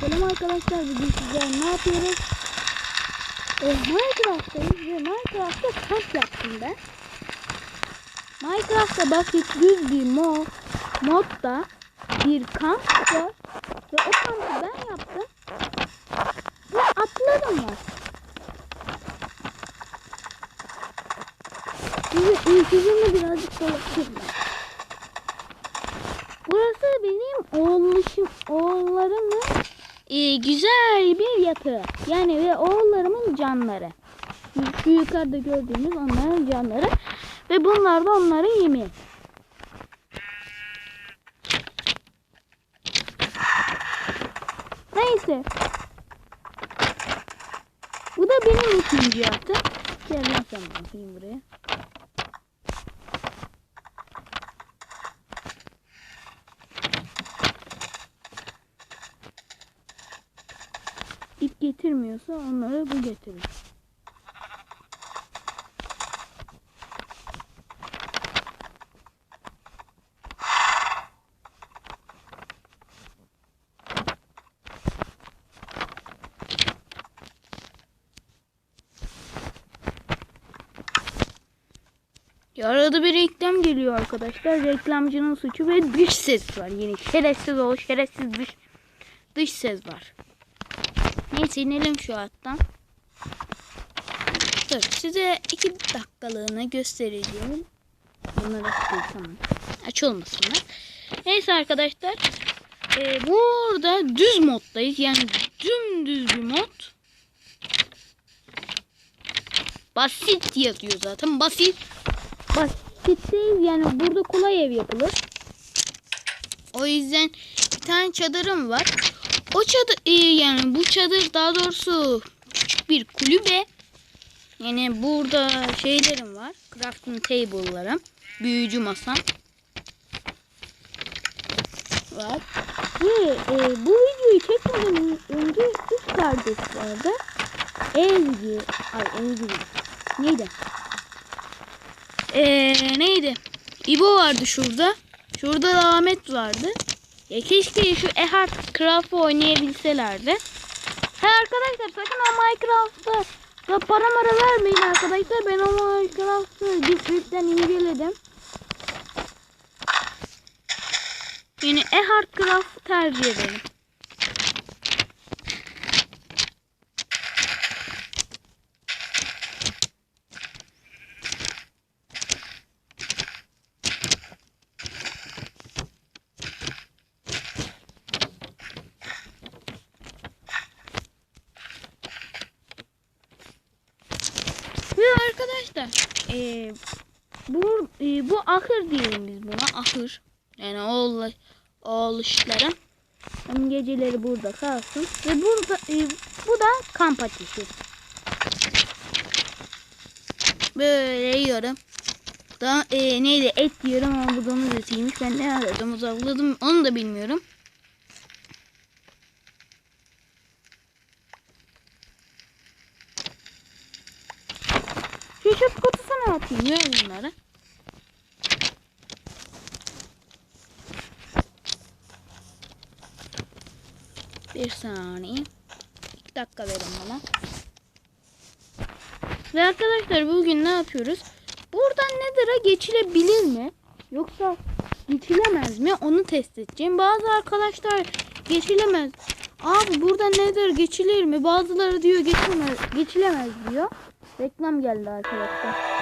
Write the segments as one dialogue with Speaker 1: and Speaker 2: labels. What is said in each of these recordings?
Speaker 1: Selam arkadaşlar bugün sizler ne yapıyoruz? Ee, Minecraft'tayız ve Minecraft'ta kamp yaptım ben. Minecraft'ta basit düz bir mo modda bir kamp var ve o kampı ben yaptım. Ve atlarım var. Size ülkücümü birazcık dolaşayım ben. Burası benim oğluşum, oğullarımın e, güzel bir yatağı. Yani ve oğullarımın canları. Şu yukarıda gördüğünüz onların canları. Ve bunlar da onların yemeği. Neyse. Bu da benim ikinci yatım. Gel sen bakayım buraya. Getirmiyorsa onları bu getirir. Arada bir reklam geliyor arkadaşlar. Reklamcının suçu ve dış ses var. Yine şerefsiz o şerefsiz dış dış ses var. Neyse inelim şu attan. Dur size iki dakikalığına göstereceğim. Bunları değil, tamam. Aç olmasınlar. Neyse arkadaşlar. e, burada düz moddayız. Yani dümdüz bir mod. Basit yazıyor zaten. Basit. Basitteyiz. Yani burada kolay ev yapılır. O yüzden bir tane çadırım var. O çadır e, yani bu çadır daha doğrusu küçük bir kulübe. Yani burada şeylerim var. Crafting table'larım. Büyücü masam. Var. Ve e, bu videoyu çekmeden önce üç kardeş vardı. Ezgi. Ay Ezgi. Neydi? Eee neydi? İbo vardı şurada. Şurada da Ahmet vardı. Ya keşke şu Ehart Craft'ı oynayabilselerdi. He arkadaşlar sakın o Minecraft'ta da para mara vermeyin arkadaşlar. Ben o Minecraft'ı Discord'den inceledim. Yani Ehart Craft tercih ederim. Ve arkadaşlar e, bu e, bu ahır diyelim biz buna ahır. Yani oğul oğluşların Hem geceleri burada kalsın ve burada e, bu da kamp ateşi. Böyle yiyorum. Da e, neydi et yiyorum ama bu domuz etiymiş. Ben ne ara domuz avladım onu da bilmiyorum. Şu çöp ya bunları. Bir saniye. İki dakika verin bana. Ve arkadaşlar bugün ne yapıyoruz? Buradan Nether'a geçilebilir mi? Yoksa geçilemez mi? Onu test edeceğim. Bazı arkadaşlar geçilemez. Abi burada Nether geçilir mi? Bazıları diyor geçilemez, geçilemez diyor. Reklam geldi arkadaşlar.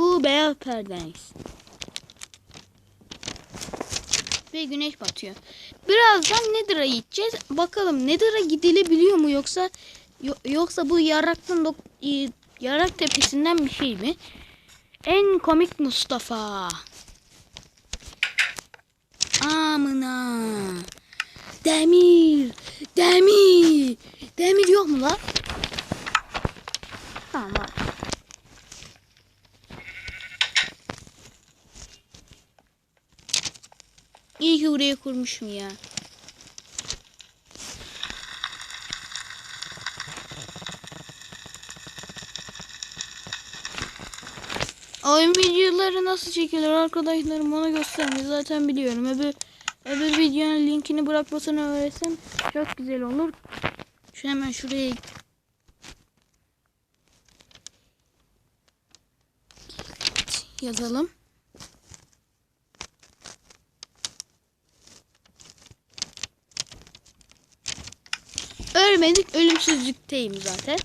Speaker 1: Uuu beyaz perdeyiz. Ve güneş batıyor. Birazdan Nether'a gideceğiz. Bakalım Nether'a gidilebiliyor mu yoksa yo- yoksa bu yaraktan e, yarak tepesinden bir şey mi? En komik Mustafa. Amına. Demir. Demir. Demir yok mu lan? Tamam. Buraya kurmuşum ya. Oyun videoları nasıl çekilir arkadaşlarım ona göstermeyi zaten biliyorum. Öbür, öbür videonun linkini bırakmasını öğretsem çok güzel olur. Şu hemen şuraya yazalım. Ölmedik ölümsüzlükteyim zaten.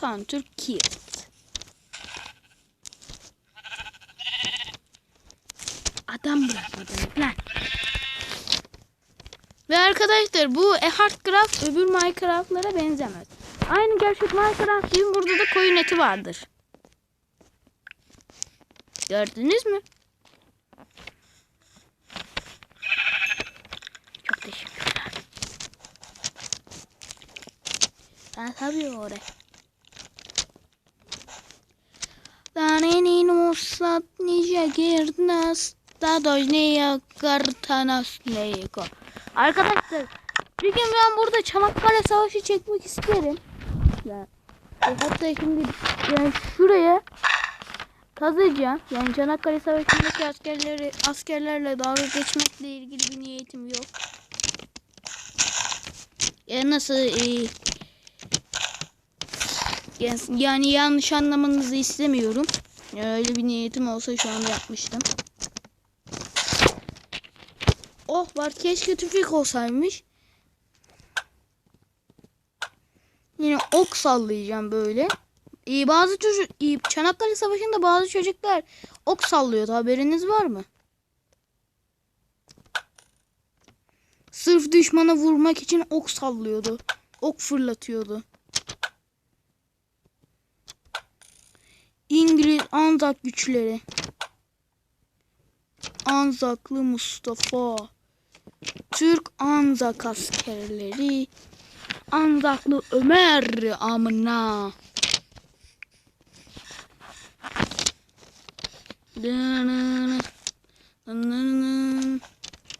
Speaker 1: Counter kill. Adam bırakmadınız lan. Ve arkadaşlar bu Hardcraft öbür Minecraft'lara benzemez. Aynı gerçek Minecraft gibi burada da koyun eti vardır. Gördünüz mü? Ben tabii oraya. Danenin uslat nice girnas da dojneye kartanas leyko. Arkadaşlar bir gün ben burada Çanakkale Savaşı çekmek isterim. Ya, e, hatta şimdi yani şuraya kazacağım. Yani Çanakkale Savaşı'ndaki askerleri askerlerle dalga geçmekle ilgili bir niyetim yok. Ya nasıl e, yani- yanlış anlamanızı istemiyorum. Ya öyle bir niyetim olsa şu an yapmıştım. Oh var keşke tüfek olsaymış. Yine ok sallayacağım böyle. Ee, bazı çocuk ee, Çanakkale Savaşı'nda bazı çocuklar ok sallıyordu. Haberiniz var mı? Sırf düşmana vurmak için ok sallıyordu. Ok fırlatıyordu. İngiliz Anzak güçleri. Anzaklı Mustafa. Türk Anzak askerleri. Anzaklı Ömer amına.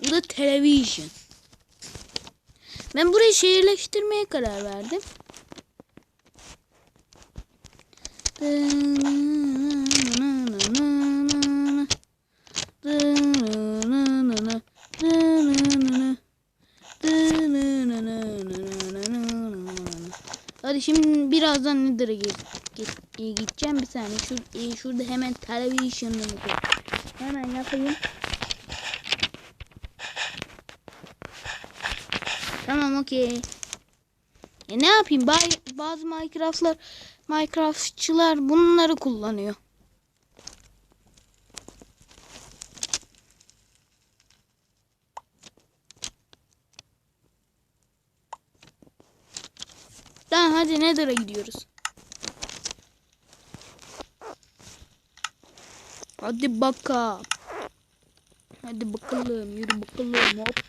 Speaker 1: Bu da televizyon. Ben burayı şehirleştirmeye karar verdim. Hadi şimdi birazdan Nether'a git, git, e, gideceğim bir saniye. Şur, e, şurada hemen televizyonunu. Hemen yapayım. Tamam okey. E ne yapayım? Bazı, bazı Minecraft'lar Minecraftçılar bunları kullanıyor. Tamam hadi Nether'a gidiyoruz. Hadi bakalım. Hadi bakalım yürü bakalım hop.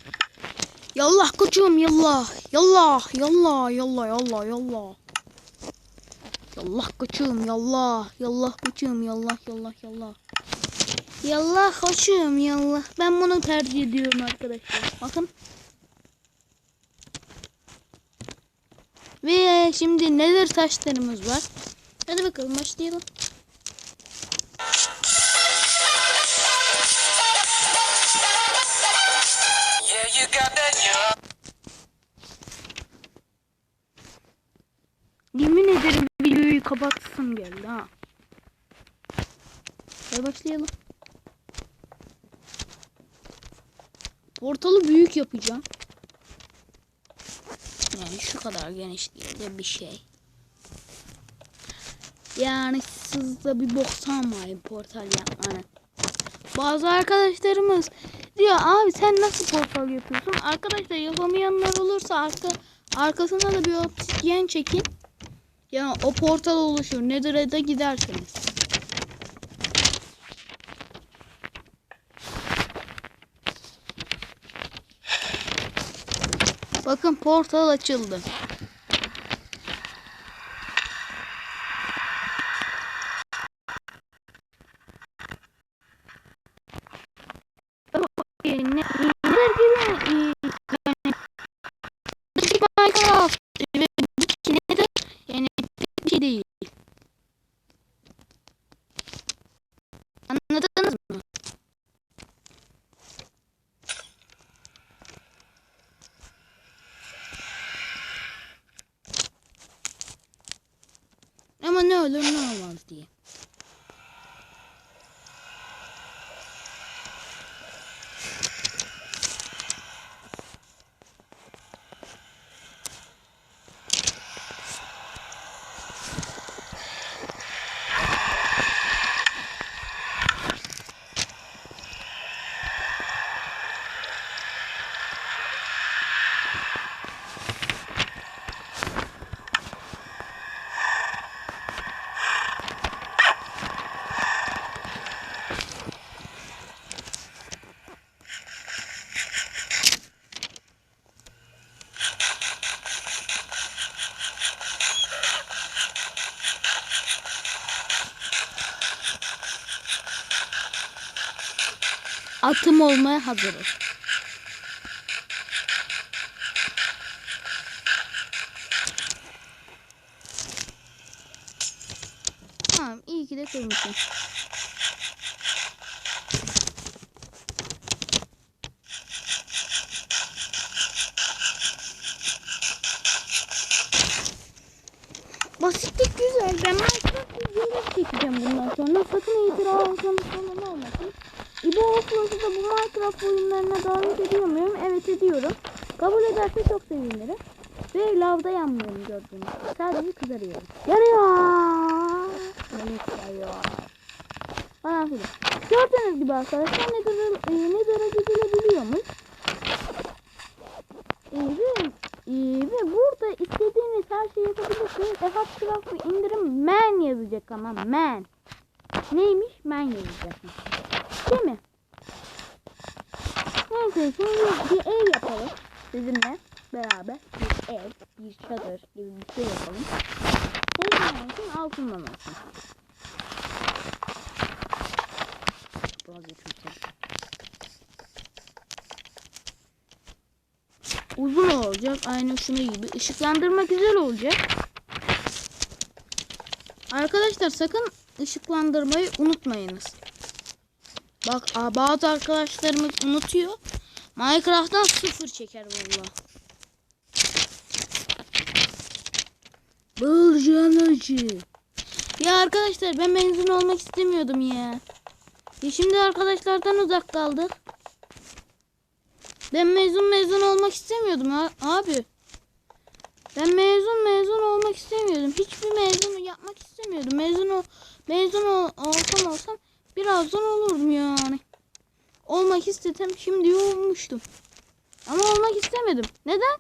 Speaker 1: Yallah koçum yallah. Yallah yallah yallah yallah yallah. Yallah koçum yallah. Yallah koçum yallah yallah yallah. Yallah koçum yallah. Ben bunu tercih ediyorum arkadaşlar. Bakın. Ve şimdi neler taşlarımız var. Hadi bakalım başlayalım. Büyük yapacağım. Yani şu kadar genişliğinde bir şey. Yani siz de bir bok sanmayın portal yapmanı. Bazı arkadaşlarımız diyor abi sen nasıl portal yapıyorsun? Arkadaşlar yapamayanlar olursa arka, arkasına da bir obsidyen çekin. Yani o portal oluşur. Nether'a da gidersiniz. Bakın portal açıldı. Olur ne olmaz diye. Atım olmaya hazırım. Tamam iyi ki de kırmışım. Basitlik güzel. Ben Minecraft videoları çekeceğim bundan sonra. Sakın itirazınız falan olmasın. İbo Offroad'u da bu Minecraft oyunlarına davet ediyor muyum? Evet ediyorum. Kabul ederse çok sevinirim. Ve lavda yanmıyorum gördüğünüz gibi. Sadece kızarıyorum. Yanıyor. Evet yanıyor. Falan filan. Gördüğünüz gibi arkadaşlar ne, dere, e, ne derece gidilebiliyormuş. E, ve, e, ve burada istediğiniz her şeyi yapabilirsiniz. Efat Craft'ı indirim man yazacak ama man. Neymiş? Man yazacak. Değil mi? Şimdi bir ev yapalım. Sizinle beraber bir ev, bir çadır gibi bir şey yapalım. Neyden olsun? Altından olsun. Uzun olacak. Aynı şunu gibi. Işıklandırma güzel olacak. Arkadaşlar sakın ışıklandırmayı unutmayınız. Bak bazı arkadaşlarımız unutuyor. Minecraft'tan sıfır çeker valla. Acı. Ya arkadaşlar ben mezun olmak istemiyordum ya. Ya şimdi arkadaşlardan uzak kaldık. Ben mezun mezun olmak istemiyordum abi. Ben mezun mezun olmak istemiyordum. Hiçbir mezun yapmak istemiyordum. Mezun ol, mezun ol, olsam olsam birazdan olurdum yani. Olmak istedim şimdi olmuştum. Ama olmak istemedim. Neden?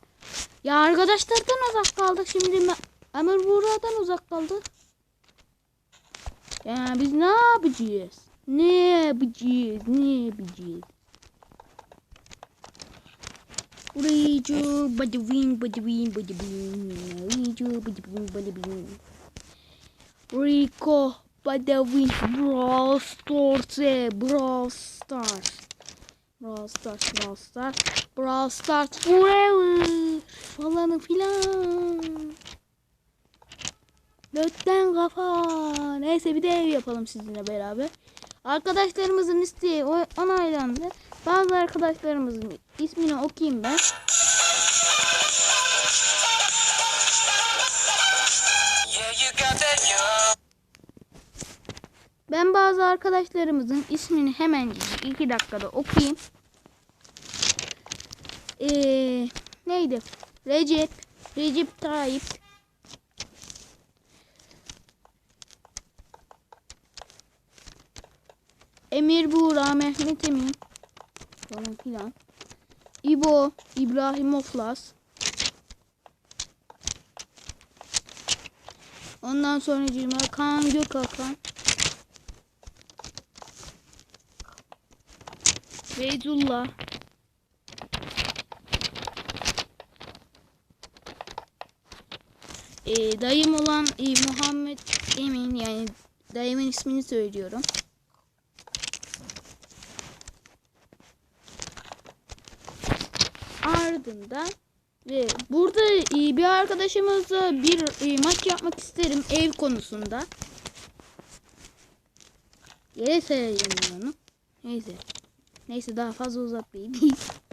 Speaker 1: Ya arkadaşlardan uzak kaldık şimdi. Me- Ömür Buğra'dan uzak kaldık. Ya biz ne yapacağız? Ne yapacağız? Ne yapacağız? Rico, bada wing, bada wing, bada wing. Rico, bada wing, Brawl Stars, eh, Brawl Stars. Brawl Stars, Brawl Stars, Brawl Stars Forever falan filan. Dörtten kafa. Neyse bir de ev yapalım sizinle beraber. Arkadaşlarımızın isteği onaylandı. Bazı arkadaşlarımızın ismini okuyayım ben. Ben bazı arkadaşlarımızın ismini hemen iki dakikada okuyayım. Ee, neydi? Recep, Recep Tayyip, Emir Buğra, Mehmet Emin falan filan. İbo, İbrahim Oflas. Ondan sonra Cima, Kaan Gökakan. Beyzullah. Ee, dayım olan e, Muhammed Emin yani dayımın ismini söylüyorum. Ardından Ve burada e, bir arkadaşımızla bir e, maç yapmak isterim ev konusunda. Yere sayayım onu. Neyse. Neyse daha fazla uzatmayayım.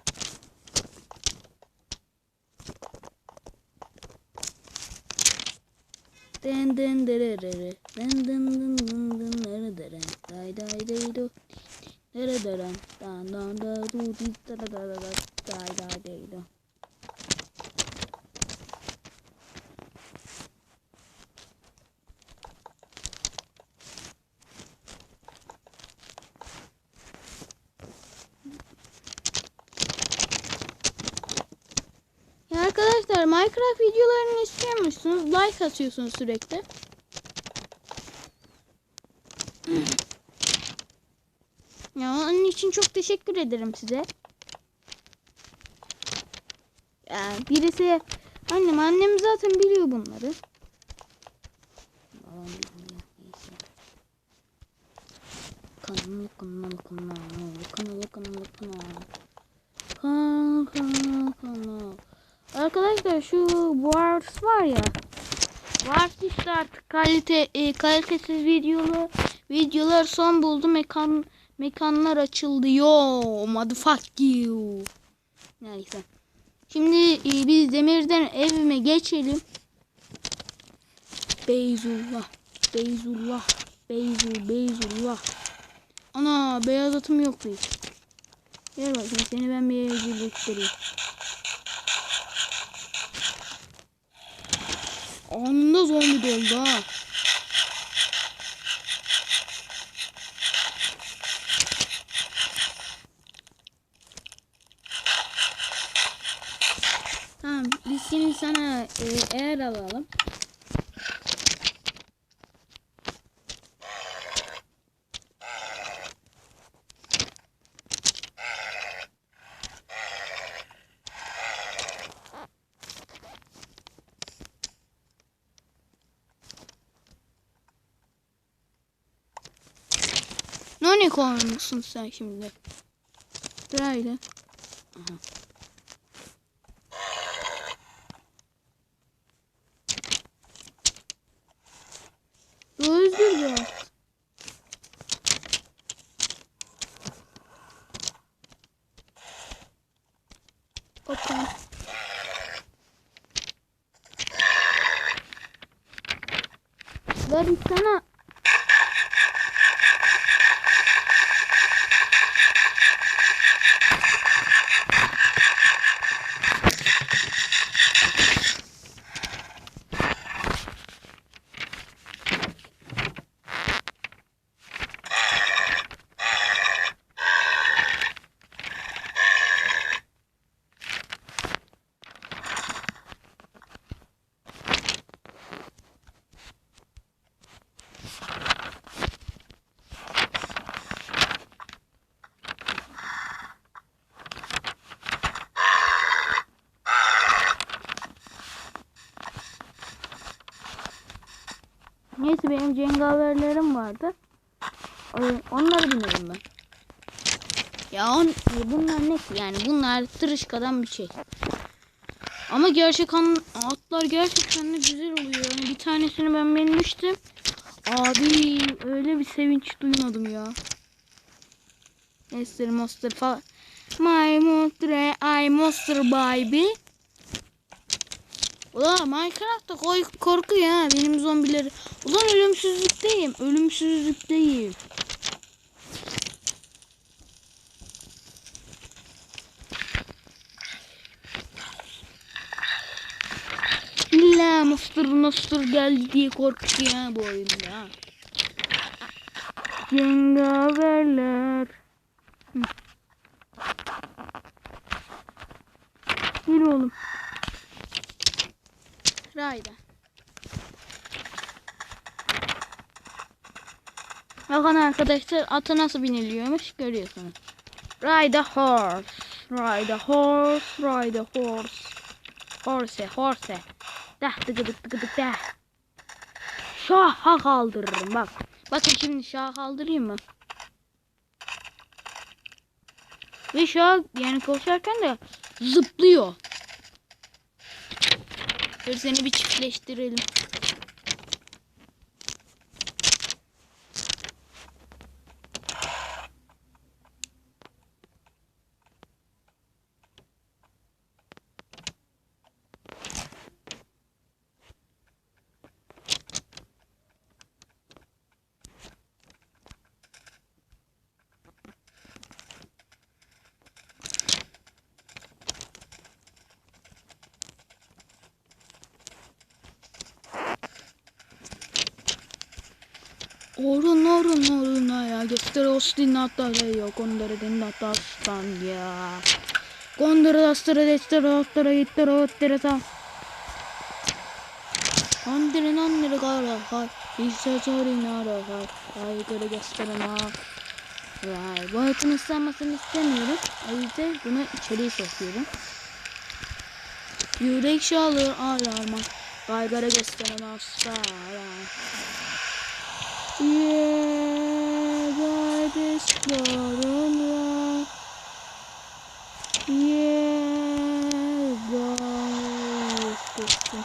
Speaker 1: Like atıyorsunuz sürekli. Ya onun için çok teşekkür ederim size. Ya birisi annem annem zaten biliyor bunları. Babam bilmiyor. Neyse. Kanalı kanalı kanalı Kanal kanal kanal. Arkadaşlar şu Wars var ya. Wars işte artık kalite e, kalitesiz videolu videolar son buldu mekan mekanlar açıldı yo motherfuck you. Neyse. Şimdi e, biz demirden evime geçelim. Beyzullah. Beyzullah. Beyzul Beyzullah. Ana beyaz atım yok hiç. Gel bakayım seni ben bir evcil göstereyim. Anında zombi doldu ha. Tamam biz şimdi sana e, eğer alalım. Ne koymuşsun sen şimdi? Sırayla. Aha. Özgür bu. Okey. Ver sana. Neyse benim cengaverlerim vardı. Onları binerim ben. Ya on, e, bunlar ne ki? Yani bunlar tırışkadan bir şey. Ama gerçek an, atlar gerçekten de güzel oluyor. Yani bir tanesini ben binmiştim. Abi öyle bir sevinç duymadım ya. Monster Monster falan. My Monster I Monster Baby. Ulan Minecraft'ta koy korku ya benim zombileri. Ulan ölümsüzlükteyim. Ölümsüzlükteyim. İlla Monster Monster geldi diye korkuyor ya bu oyunda. Cengaverler. Hı. Yürü oğlum. Rayda. Bakın arkadaşlar atı nasıl biniliyormuş görüyorsunuz. Ride a horse. Ride a horse. Ride a horse. Horse horse. Dah tıkıdık tıkıdık dah. Şaha kaldırırım bak. Bakın şimdi şaha kaldırayım mı? Ve şah yani koşarken de zıplıyor. Dur seni bir çiftleştirelim. Orun orun orun ya göster ostin hatta yok onları den hatta stan ya. Kondere dastere destere ottere ittere ottere ta. Kondere nandere gara har. İşte çori nara har. Aygırı göstere na. Vay bu hayatın ıslanmasını istemiyorum. O bunu içeriye sokuyorum. Yürek şalı alarma. Kaygara gösteren aslara. Yeah, God is exploring Yeah, God is exploring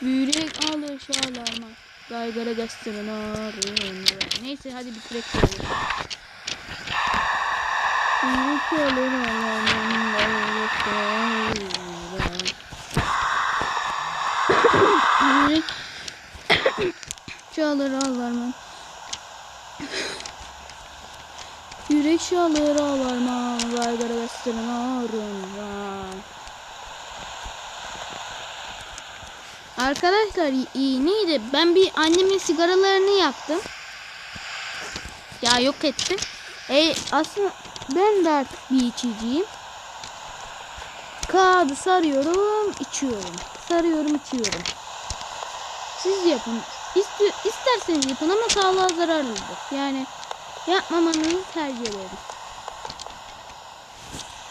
Speaker 1: Yürek alır şalarma. Gaygara gösterin arın. Neyse hadi bitirek böyle. Yürek çalır. Yürek çalır ağlarman. Gaygara gösterin arın. Arkadaşlar iyi neydi? Ben bir annemin sigaralarını yaktım. Ya yok ettim. E aslında ben de artık bir içiciyim. Kağıdı sarıyorum, içiyorum. Sarıyorum, içiyorum. Siz yapın. İsti isterseniz yapın ama sağlığa zararlıdır. Yani yapmamanızı tercih ederim.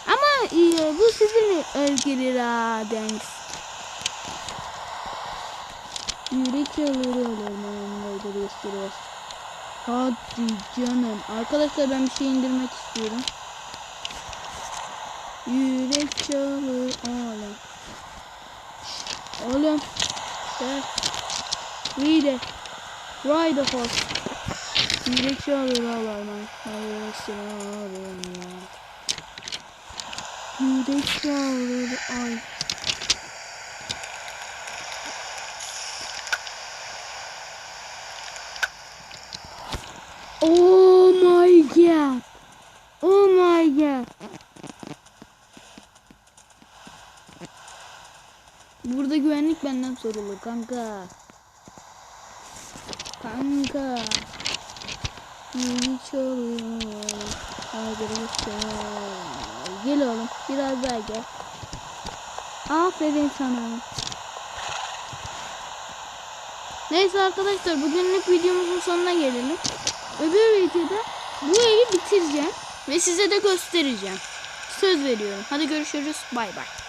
Speaker 1: Ama e, bu sizin özgür iradeniz. Yürek alır alır gösteriyor. Hadi canım. Arkadaşlar ben bir şey indirmek istiyorum. Yürek çalır ağlar. Oğlum. Gel. Ride. Ride the horse. Yürek çalır lan. Hayır ısrarım ya. Yürek çalır ay. Oh my god. Oh my god. Burada güvenlik benden sorulur kanka. Kanka. Yeni çalıyor. Arkadaşlar. Gel oğlum. Biraz daha gel. Aferin sana. Neyse arkadaşlar bugünlük videomuzun sonuna gelelim. Öbür videoda bu evi bitireceğim ve size de göstereceğim. Söz veriyorum. Hadi görüşürüz. Bay bay.